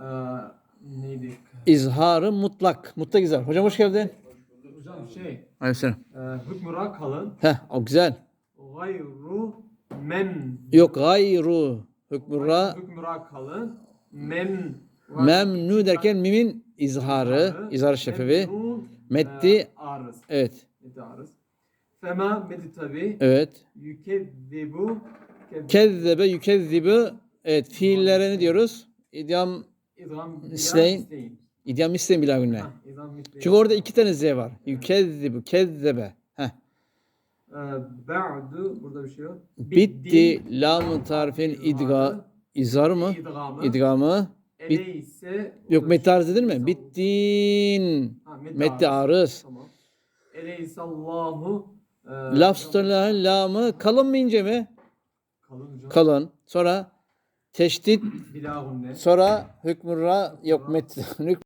Ee, neydi? İzharı mutlak. Mutlak izhar. Hocam hoş geldin. Hocam şey, Aleyhisselam. e, hükmü ra kalın. Heh o güzel. Gayru mem. Yok gayru. Hükmü ra kalın. Mem. Memnu derken mimin izharı. İzhar şefevi. E, arız. Evet. Meddi arız. Fema meddi tabi. Evet. Yükezzibu. ke- Kezzebe yükezzibu. Evet fiillere ne diyoruz? İdam, İdgam bila İsleyin. isteyin. idam isteyin bila misleyin. Çünkü orada iki tane z var. Yükezzibu, kezzebe. Heh. Ee, Ba'du burada bir şey yok. Bitti lam tarifin idga izhar mı? İdgamı. Eleyse yok metti arız şey- değil mi? Bittin. Metti arız. Tamam. Eleyse Allahu e, Laf tutulan lamı kalın mı ince mi? kalın. Kalın. Sonra teşdit. Sonra hükmürra yok met